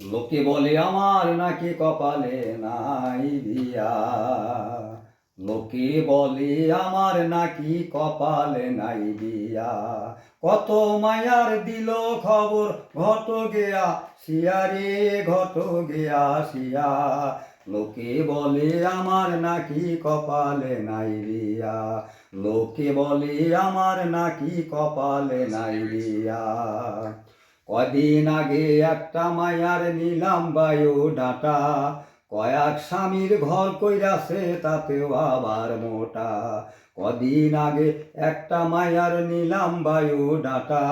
লোকে বলে, আমার নাকি কপালে নাই দিয়া। লোকে বলে, আমার নাকি কপালে নাই দিয়া। কত মায়ার দিল খবর, ঘট গেয়া শিয়ারে ঘট গেয়া শিয়া লোকে বলে, আমার নাকি কপালে নাই বিয়া লোকে বলে, আমার নাকি কপালে নাই বিয়া কদিন আগে একটা মায়ার নিলাম বায়ু ডাটা। কয়েক স্বামীর ঘর কইরাছে, তাতেও আবার মোটা। কদিন আগে একটা মায়ার নিলাম বায়ু ডাটা।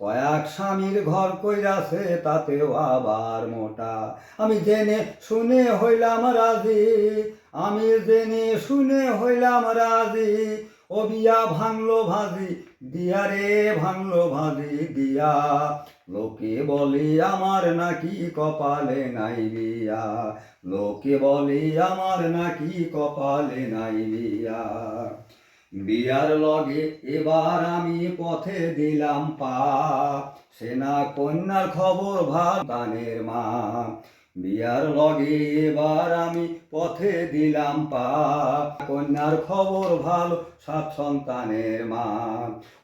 কয়েক স্বামীর ঘর কইরাছে, তাতেও আবার মোটা। আমি জেনে শুনে হইলাম রাজি, আমি জেনে শুনে হইলাম রাজি। ও বিয়া ভাঙলো ভাজি, দিয়া রে ভাঙলো ভাজি, দিয়া। লোকে বলে, আমার নাকি কপালে নাই বিয়া লোকে বলে, আমার নাকি কপালে নাই বিয়া বিয়ার লগে এবার আমি পথে দিলাম পা। সেনা কন্যার খবর ভালো দানের মা। বিয়ার লগে এবার আমি পথে দিলাম পা। কন্যার খবর ভালো, সাত সন্তানের মা।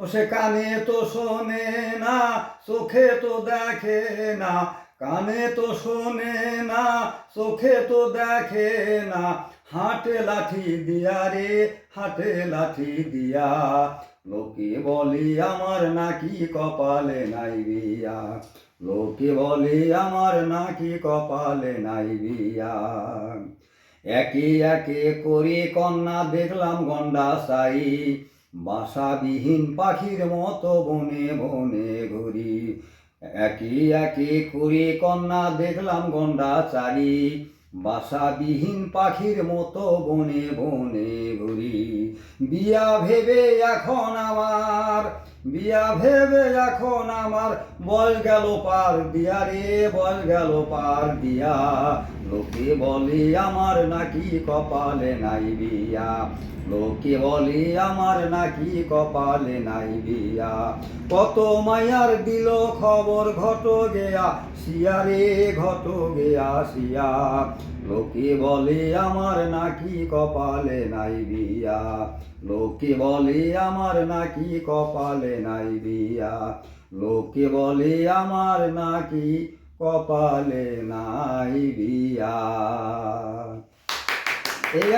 ও সে কানে তো শোনে না, চোখে তো দেখে না। কানে তো শোনে না, চোখে তো দেখে না। হাটে লাঠি দিয়া রে, হাটে লাঠি দিয়া। লোকে বলি, আমার নাকি কপালে নাই বিয়া। লোকে বলি, আমার নাকি কপালে নাই বিয়া। একে একে করে কন্যা দেখলাম গন্ডা সাই। বাসাবিহীন পাখির মতো বনে বনে ঘুরি। একে একে করে কন্যা দেখলাম গন্ডা চারি। বাসাবিহীন পাখির মতো বনে বনে ঘুরি। বিয়া ভেবে এখন আমার বিয়া ভেবে এখন আমার বয়স গেল পার দিয়া রে বয়স গেল পার দিয়া লোকে বলি আমার নাকি কপালে নাই বিয়া। লোকে বলি আমার নাকি কপালে নাই বিয়া। কত মায়ার দিল খবর ঘট গেয়া শিয়ারে ঘট গেয়া, শিয়া। লোকে বলে আমার নাকি কপালে নাই বিয়া। লোকে বলে আমার নাকি কপালে নাই বিয়া লোকে বলে আমার নাকি কপালে নাই বিয়া এই